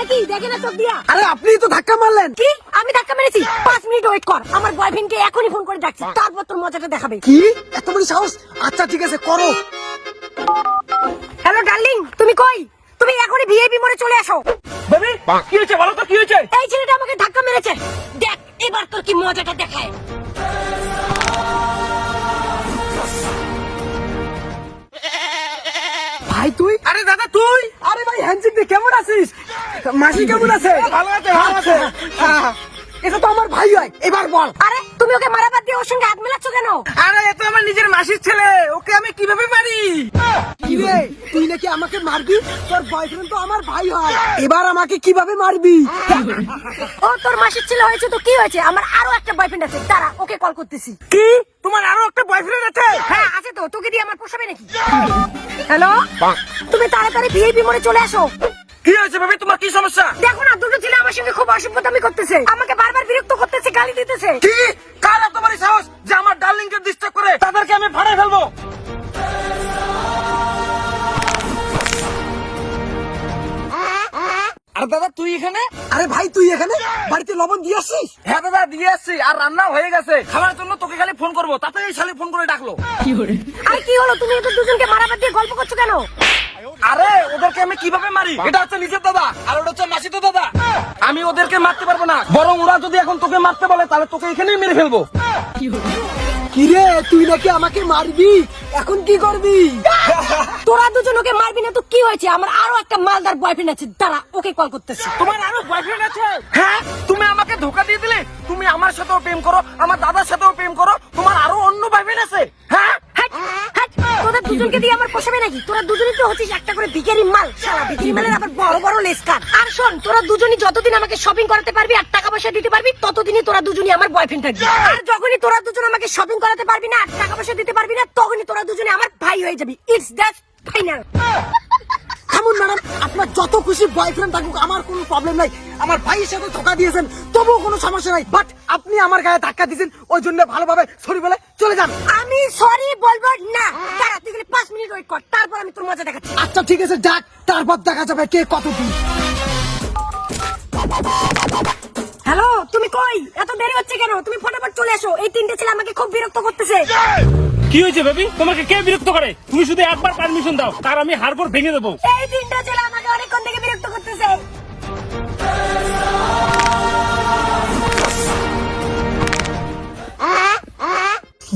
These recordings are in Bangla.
নাকি? দেখে না চোখ দিয়া। আরে আপনি তো ধাক্কা মারলেন। কি? আমি ধাক্কা মেরেছি। পাঁচ মিনিট ওয়েট কর। আমার বয়ফ্রেন্ডকে এখনই ফোন করে ডাকছি। তারপর তোর মজাটা দেখাবে। কি? এত বড় সাহস? আচ্ছা ঠিক আছে করো। হ্যালো ডার্লিং তুমি কই? তুমি এখনই ভিআইপি মোড়ে চলে আসো। বেবি কি হয়েছে? বলো তো কি হয়েছে? এই ছেলেটা আমাকে ধাক্কা মেরেছে। দেখ এবার তোর কি মজাটা দেখায়। ভাই তুই? আরে দাদা তুই? আরে ভাই হ্যান্ডশেক দি কেমন আছিস? মাসি কেমন আছে? ভালো আছে ভালো আছে। এটা তো আমার ভাই হয়। এবার বল। তুমি ওকে মারাবাদ দিয়ে ওর সঙ্গে হাত মেলাচ্ছ কেন? আরে এ তো আমার নিজের মাসির ছেলে। ওকে আমি কীভাবে মারি? কি তুই নাকি আমাকে মারবি? তোর বয়ফ্রেন্ড তো আমার ভাই হয়। এবার আমাকে কীভাবে মারবি? ও তোর মাসির ছেলে হয়েছে তো কি হয়েছে? আমার আরও একটা বয়ফ্রেন্ড আছে। দাঁড়া ওকে কল করতেছি। কি? তোমার আরও একটা বয়ফ্রেন্ড আছে? হ্যাঁ আছে তো। তোকে দিয়ে আমার পোষাবে নাকি? হ্যালো তুমি তাড়াতাড়ি ভিআইপি মোড়ে চলে আসো। কি হয়েছে বেবি তোমার কি সমস্যা? দেখো না দুটো ছেলে আমার সঙ্গে খুব অসভ্যতামি করতেছে। আমাকে বারবার বিরক্ত করতেছে গালি দিতেছে। কি? কার এত বড় সাহস যে আমার ডার্লিং কে ডিস্টার্ব করে তাদেরকে আমি ফেলব। আর দাদা তুই এখানে? আরে ভাই তুই এখানে? বাড়িতে লবণ দিয়ে আসিস হ্যাঁ দাদা দিয়ে আসছি। আর রান্না হয়ে গেছে। খাবার জন্য তোকে খালি ফোন করব। তাতে এই শালি ফোন করে ডাকলো। আরে কি হলো? তুমি এত দুজনকে মারাবাদ দিয়ে গল্প করছ কেন? আরে ওদেরকে আমি কীভাবে মারি? এটা হচ্ছে নিজের দাদা আর ওটা হচ্ছে মাসি তো দাদা। আমি ওদেরকে মারতে পারব না। বরং ওরা যদি এখন তোকে মারতে বলে তাহলে তোকে এখানেই মেরে ফেলব। কি রে তুই নাকি আমাকে মারবি? এখন কি করবি? তোরা দুজন ওকে মারবি না তো কি হয়েছে? আমার আরও একটা মালদার বয়ফ্রেন্ড আছে। দাঁড়া ওকে কল করতেছি। তোমার আরও বয়ফ্রেন্ড আছে? হ্যাঁ। তুমি আমাকে ধোকা দিয়ে দিলে? তুমি আমার সাথেও প্রেম করো আমার দাদার হচ্ছিস একটা করে ভিখারি মাল সারা ভিখারি মালের আবার বড় বড় আর শোন, তোরা দুজনই যতদিন আমাকে শপিং করাতে পারবি আর টাকা পয়সা দিতে পারবি, ততদিনই তোরা দুজনই আমার বয়ফ্রেন্ড থাকবি। আর যখনই তোরা দুজন আমাকে শপিং করাতে পারবি না, আর টাকা পয়সা দিতে পারবি না, তখনই তোরা আমার ভাই হয়ে যাবি। ইটস দ্যাট ফাইনাল ম্যাডাম, আপনার যত খুশি বয়ফ্রেন্ড থাকুক, আমার কোনো প্রবলেম নাই। আমার ভাইয়ের সাথে ধোকা দিয়েছেন, তবুও কোনো সমস্যা নাই। বাট আপনি আমার গায়ে ধাক্কা দিয়েছেন, ওই জন্য ভালোভাবে সরি বলে চলে যান। আমি সরি বলব না দাঁড়া তুই খালি পাঁচ মিনিট ওয়েট কর তারপর আমি তোর মজা দেখাচ্ছি। আচ্ছা ঠিক আছে যাক তারপর দেখা যাবে কে কত দিন হ্যালো তুমি কই? এত দেরি হচ্ছে কেন? তুমি ফটাফট চলে এসো। এই তিনটে ছেলে আমাকে খুব বিরক্ত করতেছে। কি হয়েছে বেবি? তোমাকে কে বিরক্ত করে? তুমি শুধু একবার পারমিশন দাও তার আমি হাড়গোড় ভেঙে দেবো। এই তিনটা ছেলে আমাকে অনেকক্ষণ থেকে বিরক্ত করতেছে।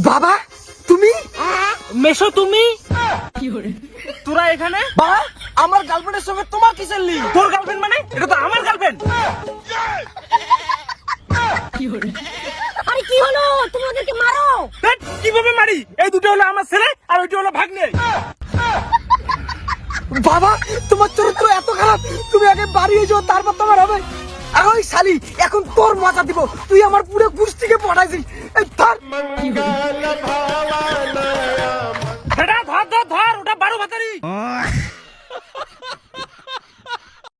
বাবা তুমি? মেশো তুমি? তোরা এখানে? বাবা আমার গার্লফ্রেন্ডের সঙ্গে তোমার কিসের তোর গার্লফ্রেন্ড মানে? এটা তো আমার গার্লফ্রেন্ড আরে কি হলো? তুমি ওদেরকে মারো কীভাবে মারি? এই দুটো হলো আমার ছেলে আর ওইটা হলো ভাগ্নে। বাবা তোমার চরিত্র এত খারাপ। তুমি আগে বাড়ি যাও তারপর তোমার হবে। আর ওই শালি এখন তোর মজা দিব। তুই আমার পুরো গোষ্ঠীকে পড়াইছিস এই